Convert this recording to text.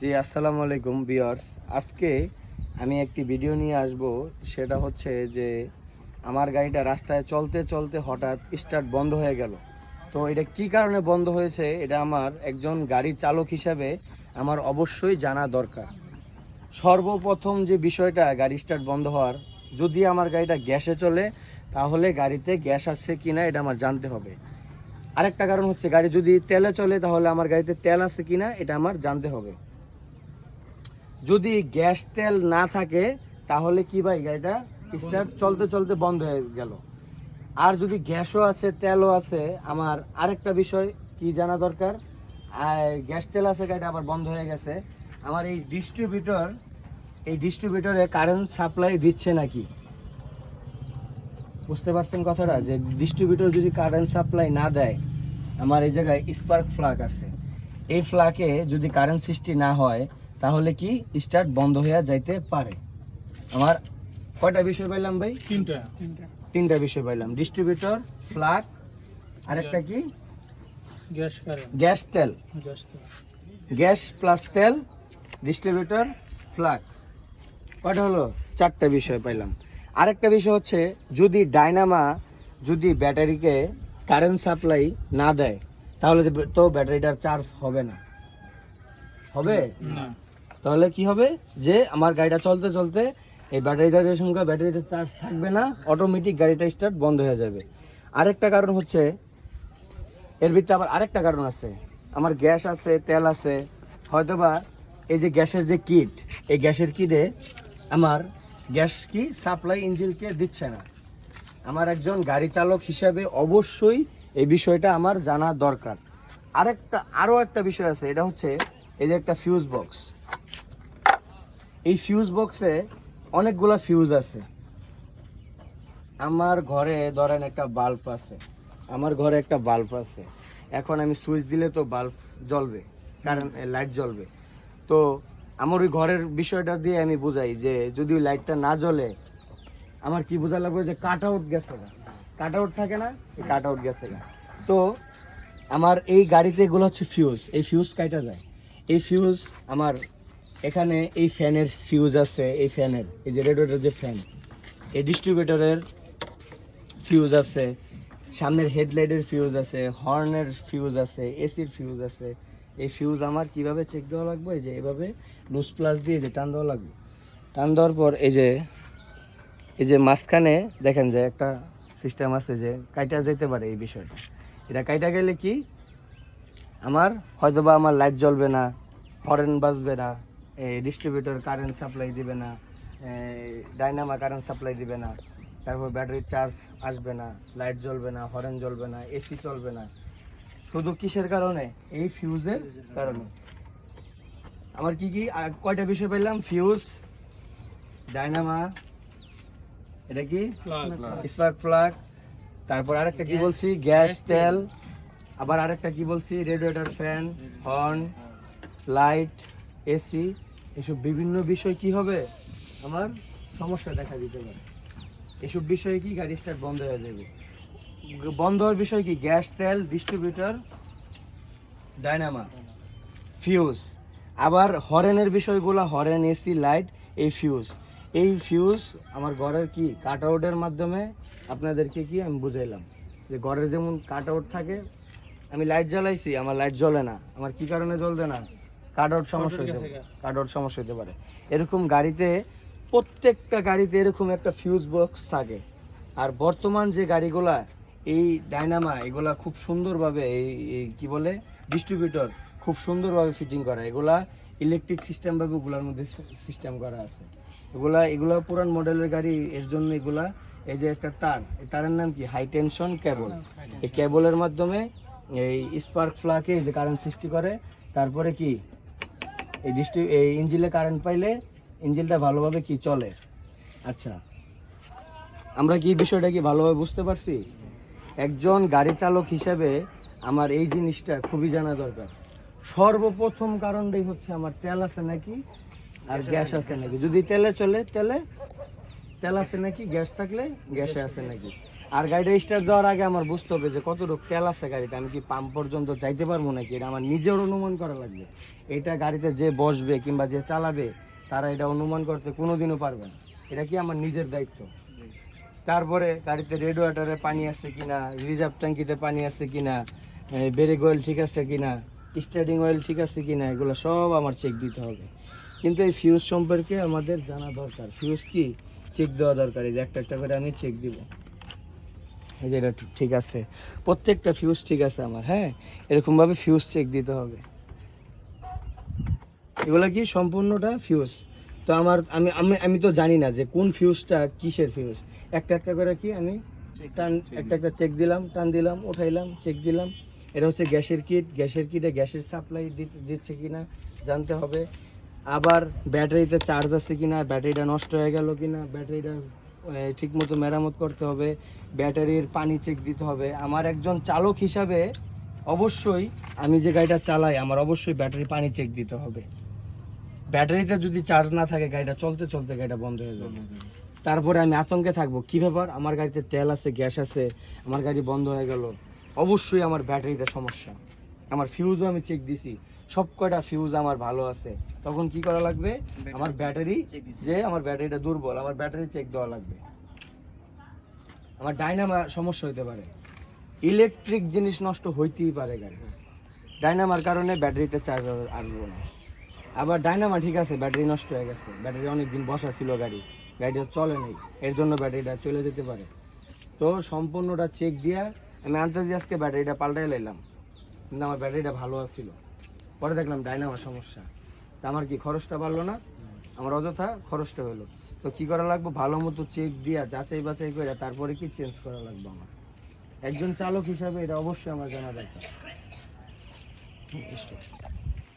জি, আসসালামু আলাইকুম বিয়ার্স আজকে আমি একটি ভিডিও নিয়ে আসব। সেটা হচ্ছে যে আমার গাড়িটা রাস্তায় চলতে চলতে হঠাৎ স্টার্ট বন্ধ হয়ে গেল। তো এটা কি কারণে বন্ধ হয়েছে? এটা আমার একজন গাড়ি চালক হিসাবে আমার অবশ্যই জানা দরকার। সর্বপ্রথম যে বিষয়টা, গাড়ি স্টার্ট বন্ধ হওয়ার, যদি আমার গাড়িটা গ্যাসে চলে, তাহলে গাড়িতে গ্যাস আছে কিনা এটা আমার জানতে হবে। আরেকটা কারণ হচ্ছে, গাড়ি যদি তেলে চলে, তাহলে আমার গাড়িতে তেল আছে কিনা, এটা আমার জানতে হবে। যদি গ্যাস তেল না থাকে, তাহলে কি ভাই গাড়িটা স্টার্ট চলতে চলতে বন্ধ হয়ে গেল? আর যদি গ্যাসও আছে, তেলও আছে, আমার আরেকটা বিষয় কি জানা দরকার? গ্যাস তেল আছে, গাড়িটা আবার বন্ধ হয়ে গেছে। আমার এই ডিস্ট্রিবিউটর এই ডিস্ট্রিবিউটরে কারেন্ট সাপ্লাই দিচ্ছে নাকি? বুঝতে পারছেন কথাটা? যে ডিস্ট্রিবিউটর যদি কারেন্ট সাপ্লাই না দেয়, আমার এই জায়গায় স্পার্ক ফ্লাগ আছে। এই ফ্লাকে যদি কারেন্ট সৃষ্টি না হয় তাহলে কি স্টার্ট বন্ধ হয়ে যাইতে পারে? আমার কয়টা বিষয় পাইলাম ভাই? তিনটা। তিনটা। বিষয় পাইলাম। ডিস্ট্রিবিউটর ফ্লাগ আরেকটা কি? গ্যাস গ্যাস তেল। গ্যাস প্লাস তেল ডিস্ট্রিবিউটর ফ্লাগ কয়টা হলো? চারটা বিষয় পাইলাম। আরেকটা বিষয় হচ্ছে যদি ডাইনামা যদি ব্যাটারিকে কারেন্ট সাপ্লাই না দেয় তাহলে তো ব্যাটারিটার চার্জ হবে না। হবে? না। তাহলে কি হবে? যে আমার গাড়িটা চলতে চলতে এই ব্যাটারিটা যে সঙ্গে ব্যাটারিতে চার্জ থাকবে না অটোমেটিক গাড়িটা স্টার্ট বন্ধ হয়ে যাবে। আরেকটা কারণ হচ্ছে, এর ভিতরে আবার আরেকটা কারণ আছে। আমার গ্যাস আছে, তেল আছে, হয়তোবা এই যে গ্যাসের যে কিট এই গ্যাসের কিটে আমার গ্যাস কি সাপ্লাই ইঞ্জিনকে দিচ্ছে না। আমার একজন গাড়ি চালক হিসাবে অবশ্যই এই বিষয়টা আমার জানা দরকার। আরেকটা, আরও একটা বিষয় আছে, এটা হচ্ছে এই যে একটা ফিউজ বক্স এই ফিউজ বক্সে অনেকগুলা ফিউজ আছে। আমার ঘরে ধরেন একটা বাল্ব আছে। আমার ঘরে একটা বাল্ব আছে। এখন আমি সুইচ দিলে তো বাল্ব জ্বলবে কারণ লাইট জ্বলবে। তো আমার ওই ঘরের বিষয়টা দিয়ে আমি বুঝাই যে, যদি ওই লাইটটা না জ্বলে, আমার কি বোঝা লাগবে যে কাট আউট গেছে না কাট আউট থাকে না? এই কাট আউট গেছে না তো আমার এই গাড়িতে এগুলো হচ্ছে ফিউজ এই ফিউজ কাইটা যায়? এই ফিউজ আমার এখানে এই ফ্যানের ফিউজ আছে, এই ফ্যানের, এই যে রেডিওটার যে ফ্যান এই ডিস্ট্রিবিউটরের ফিউজ আছে, সামনের হেডলাইটের ফিউজ আছে হর্নের ফিউজ আছে এসির ফিউজ আছে। এই ফিউজ আমার কীভাবে চেক দেওয়া লাগবে? এই যে এভাবে লুজ প্লাস দিয়ে যে টান দেওয়া লাগবে। টান দেওয়ার পর এই যে এই যে মাঝখানে দেখেন যে একটা সিস্টেম আছে যে কাইটা যেতে পারে এই বিষয়টা। এটা কাইটা গেলে কি? আমার হয়তোবা আমার লাইট জ্বলবে না হরেন বাজবে না ডিস্ট্রিবিউটর কারেন্ট সাপ্লাই দিবে না ডাইনামা কারেন্ট সাপ্লাই দিবে না তারপর ব্যাটারির চার্জ আসবে না লাইট জ্বলবে না হরেন জ্বলবে না এসি চলবে না। শুধু কিসের কারণে? এই ফিউজের কারণে। আমার কি কি কয়টা বিষয় পেলাম ফিউজ ডাইনামা এটা কি? স্পার্ক প্লাগ তারপর আরেকটা কি বলছি? গ্যাস তেল আবার আরেকটা কি বলছি? Radiator fan horn light AC এসব বিভিন্ন বিষয় কি হবে? আমার সমস্যা দেখা দিতে পারে। এসব বিষয়ে কি গাড়ি স্টার্ট বন্ধ হয়ে যাবে? বন্ধ হওয়ার বিষয় কি? গ্যাস তেল ডিস্ট্রিবিউটর ডাইনামা ফিউজ আবার হরেনের বিষয়গুলো, হরেন এসি লাইট এই ফিউজ এই ফিউজ আমার ঘরের কি কাট আউটের মাধ্যমে আপনাদেরকে কি আমি বুঝাইলাম। যে ঘরের যেমন কাট আউট থাকে, আমি লাইট জ্বালাইছি, আমার লাইট জ্বলে না। আমার কি কারণে জ্বলবে না? কাট সমস্যা কাট আউট সমস্যা হতে পারে। এরকম গাড়িতে প্রত্যেকটা গাড়িতে এরকম একটা ফিউজ বক্স থাকে। আর বর্তমান যে গাড়িগুলা এই ডাইনামা এগুলা খুব সুন্দরভাবে এই কি বলে ডিস্ট্রিবিউটর খুব সুন্দরভাবে ফিটিং করা। এগুলা ইলেকট্রিক সিস্টেম ভাবে ওগুলার মধ্যে সিস্টেম করা আছে। এগুলা এগুলা পুরান মডেলের গাড়ি এর জন্য এগুলা এই যে একটা তার এই তারের নাম কি? হাই টেনশন কেবল এই কেবলের মাধ্যমে এই স্পার্ক ফ্লাকে যে কারেন্ট সৃষ্টি করে তারপরে কি? এই ডিস্ট্রি এই ইঞ্জিনে কারেন্ট পাইলে ইঞ্জিনটা ভালোভাবে কি চলে? আচ্ছা। আমরা কি বিষয়টা কি ভালোভাবে বুঝতে পারছি? একজন গাড়ি চালক হিসেবে আমার এই জিনিসটা খুবই জানা দরকার। সর্বপ্রথম কারণটাই হচ্ছে আমার তেল আছে নাকি? আর গ্যাস আছে নাকি? যদি তেলে চলে তেলে তেল আছে নাকি? গ্যাস থাকলে গ্যাসে আছে নাকি? আর গাড়িটা স্টার্ট দেওয়ার আগে আমার বুঝতে হবে যে কতটুকু তেল আছে গাড়িতে আমি কি পাম্প পর্যন্ত যাইতে পারব নাকি? এটা আমার নিজের অনুমান করা লাগবে। এটা গাড়িতে যে বসবে কিংবা যে চালাবে তারা এটা অনুমান করতে কোনোদিনও পারবে না। এটা কি আমার নিজের দায়িত্ব? তারপরে গাড়িতে রেডিওয়াটারে পানি আছে কিনা রিজার্ভ ট্যাঙ্কিতে পানি আছে কিনা ব্রেক অয়েল ঠিক আছে কিনা স্টার্টিং অয়েল ঠিক আছে কিনা এগুলো সব আমার চেক দিতে হবে। কিন্তু এই ফিউজ সম্পর্কে আমাদের জানা দরকার। ফিউজ কি? চেক দেওয়া দরকার এই যে একটা একটা করে আমি চেক দিব। এই যে এটা ঠিক- আছে। প্রত্যেকটা ফিউজ ঠিক আছে আমার হ্যাঁ? এরকমভাবে ফিউজ চেক দিতে হবে। এগুলো কি সম্পূর্ণটা ফিউজ তো আমার আমি আমি আমি তো জানি না যে কোন ফিউজটা কিসের ফিউজ একটা একটা করে কি আমি টান একটা একটা চেক দিলাম টান দিলাম উঠাইলাম চেক দিলাম। এটা হচ্ছে গ্যাসের কিট গ্যাসের কিটে গ্যাসের সাপ্লাই দিচ্ছে কিনা জানতে হবে। আবার ব্যাটারিতে চার্জ আছে কিনা, ব্যাটারিটা নষ্ট হয়ে গেল কিনা, ব্যাটারিটা ঠিক মতো মেরামত করতে হবে, ব্যাটারির পানি চেক দিতে হবে। আমার একজন চালক হিসাবে অবশ্যই আমি যে গাড়িটা চালাই, আমার অবশ্যই ব্যাটারি পানি চেক দিতে হবে। ব্যাটারিতে যদি চার্জ না থাকে, গাড়িটা চলতে চলতে গাড়িটা বন্ধ হয়ে যাবে। তারপরে আমি আতঙ্কে থাকব। কী ব্যাপার? আমার গাড়িতে তেল আছে, গ্যাস আছে, আমার গাড়ি বন্ধ হয়ে গেল। অবশ্যই আমার ব্যাটারিতে সমস্যা। আমার ফিউজও আমি চেক দিছি। সব কয়টা ফিউজ আমার ভালো আছে। তখন কি করা লাগবে? আমার ব্যাটারি যে আমার ব্যাটারিটা দুর্বল আমার ব্যাটারি চেক দেওয়া লাগবে। আমার ডাইনামা সমস্যা হইতে পারে। ইলেকট্রিক জিনিস নষ্ট হইতেই পারে গাড়ি। ডাইনামার কারণে ব্যাটারিতে চার্জ আসবে না। আবার ডাইনামা ঠিক আছে ব্যাটারি নষ্ট হয়ে গেছে। ব্যাটারি অনেক দিন বসা ছিল গাড়ি। গাড়িটা চলে নেই। এর জন্য ব্যাটারিটা চলে যেতে পারে। তো সম্পূর্ণটা চেক দিয়া আমি আন্তাজি আজকে ব্যাটারিটা পাল্টাই লাইলাম। কিন্তু আমার ব্যাটারিটা ভালো ছিল পরে দেখলাম ডাইনামার সমস্যা। তা আমার কি খরচটা বাড়লো না? আমার অযথা খরচটা হলো। তো কি করা লাগবে? ভালো মতো চেক দিয়া, যাচাই বাছাই করে, তারপরে কি চেঞ্জ করা লাগবে আমার? একজন চালক হিসাবে এটা অবশ্যই আমার জানা দরকার.